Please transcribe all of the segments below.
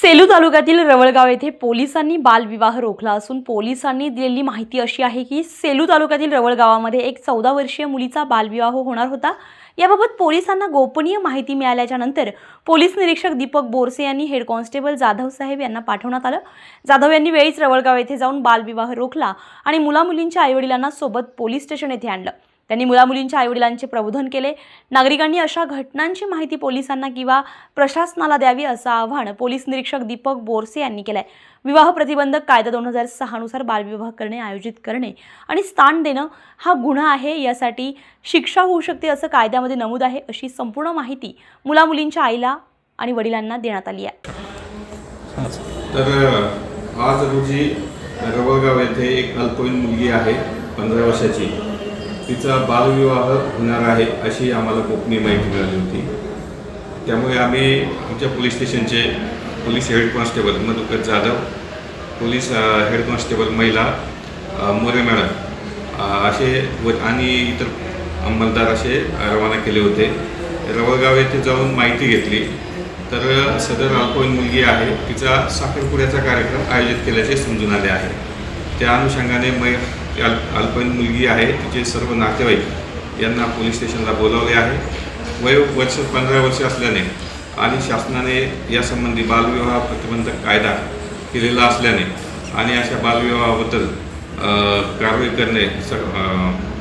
सेलू तालुक्यातील रवळगाव येथे पोलिसांनी बालविवाह रोखला असून पोलिसांनी दिलेली माहिती अशी आहे की सेलू तालुक्यातील रवळगावामध्ये एक चौदा वर्षीय मुलीचा बालविवाह होणार होता. याबाबत पोलिसांना गोपनीय माहिती मिळाल्याच्या नंतर पोलीस निरीक्षक दीपक बोरसे यांनी हेड कॉन्स्टेबल जाधव साहेब यांना पाठवण्यात आलं. जाधव यांनी वेळीच रवळगाव येथे जाऊन बालविवाह रोखला आणि मुलामुलींच्या आईवडिलांना सोबत पोलीस स्टेशन येथे आणलं. त्यांनी मुलामुलींच्या आईवडिलांचे प्रबोधन केले. नागरिकांनी अशा घटनांची माहिती पोलिसांना किंवा प्रशासनाला द्यावी असं आवाहन पोलीस निरीक्षक दीपक बोरसे यांनी केलं आहे विवाह प्रतिबंधक कायदा दोन हजार सहानुसार बालविवाह करणे आयोजित करणे आणि स्थान देणं हा गुन्हा आहे. यासाठी शिक्षा होऊ शकते असं कायद्यामध्ये नमूद आहे अशी संपूर्ण माहिती मुलामुलींच्या आईला आणि वडिलांना देण्यात आली आहे. तर आज रोजी रवळगाव येथे एक अल्पवयीन मुलगी आहे पंधरा वर्षाची. तिचा बालविवाह होणार आहे अशी आम्हाला गोपनीय माहिती मिळाली होती. त्यामुळे आम्ही आमच्या पोलीस स्टेशनचे police head constable Madhukar Jadhav police head constable महिला मोरे मॅडम असे व आणि इतर अंमलदार असे रवाना केले होते. रवळगाव येथे जाऊन माहिती घेतली. तर सदर अल्पवयीन मुलगी आहे. तिचा साखरपुड्याचा कार्यक्रम आयोजित केल्याचे समजून आले आहे. त्या अनुषंगाने मै अल अल्पवयीन मुलगी आहे तिचे सर्व नातेवाईक यांना पोलीस स्टेशनला बोलावले आहे. वय वर्ष पंधरा वर्ष असल्याने आणि शासनाने यासंबंधी बालविवाह प्रतिबंधक कायदा केलेला असल्याने आणि अशा बालविवाहाबद्दल कारवाई करणे स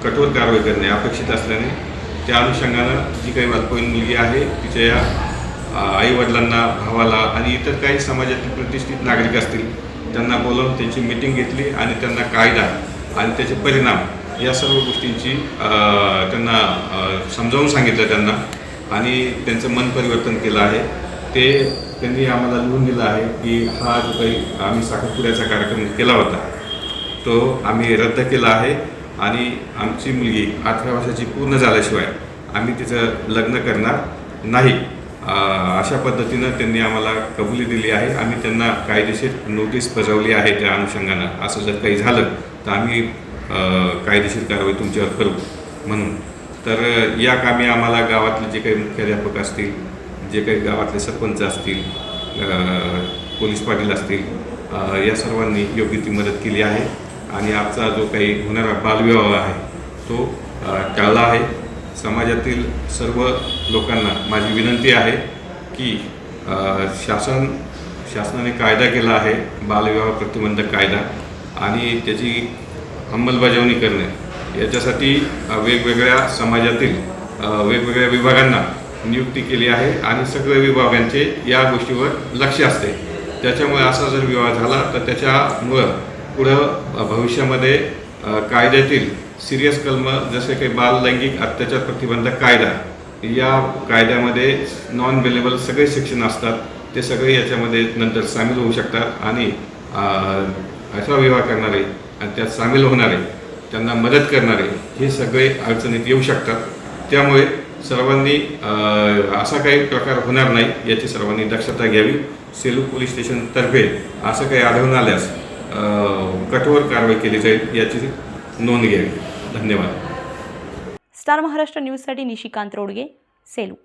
कठोर कारवाई करणे अपेक्षित असल्याने त्या अनुषंगानं जी काही अल्पवयीन मुलगी आहे तिच्या या आईवडिलांना भावाला आणि इतर काही समाजातील प्रतिष्ठित नागरिक असतील त्यांना बोलावून त्यांची मीटिंग घेतली आणि त्यांना कायदा आणि त्याचे परिणाम या सर्व गोष्टींची त्यांना समजावून सांगितलं त्यांना आणि त्यांचं मन परिवर्तन केलं आहे. ते त्यांनी आम्हाला लिहून दिलं आहे की हा जो काही आम्ही साखरपुड्याचा कार्यक्रम केला होता तो आम्ही रद्द केला आहे आणि आमची मुलगी अठरा वर्षाची पूर्ण झाल्याशिवाय आम्ही तिचं लग्न करणार नाही. अशा पद्धतीनं त्यांनी आम्हाला कबुली दिली आहे. आम्ही त्यांना कायदेशीर नोटीस बजावली आहे त्या अनुषंगानं. असं जर काही झालं तर आम्ही कायदेशीर कारवाई तुमच्यावर करू म्हणून. तर या कामी आम्हाला गावातले जे काही मुख्याध्यापक असतील जे काही गावातले सरपंच असतील पोलीस पाटील असतील या सर्वांनी योग्य ती मदत केली आहे. आणि आजचा जो काही होणारा बालविवाह आहे तो टाळला आहे. समाजातील सर्व लोकांना माझी विनंती आहे की शासन शासनाने कायदा केला आहे बालविवाह प्रतिबंधक कायदा आणि त्याची अंमलबजावणी करणे. याच्यासाठी वेगवेगळ्या समाजातील वेगवेगळ्या विभागांना नियुक्ती केली आहे आणि सगळ्या विभागांचे या गोष्टीवर लक्ष असते. त्याच्यामुळे असा जर विवाह झाला तर त्याच्यामुळं पुढं भविष्यामध्ये कायद्यातील सिरियस कलम जसे काही बाल लैंगिक अत्याचार प्रतिबंधक कायदा या कायद्यामध्ये नॉन अवेलेबल सगळे सेक्शन असतात. ते सगळे याच्यामध्ये नंतर सामील होऊ शकतात आणि अ, असा विवाह करणारे आणि त्यात सामील होणारे त्यांना मदत करणारे हे सगळे अडचणीत येऊ शकतात. त्यामुळे सर्वांनी असा काही प्रकार होणार नाही याची सर्वांनी दक्षता घ्यावी. सेलू पोलीस स्टेशनतर्फे असं काही आढळून आल्यास कठोर कारवाई केली जाईल याची नोंद घ्यावी. धन्यवाद स्टार महाराष्ट्र न्यूजसाठी निशिकांत रोडगे सेलू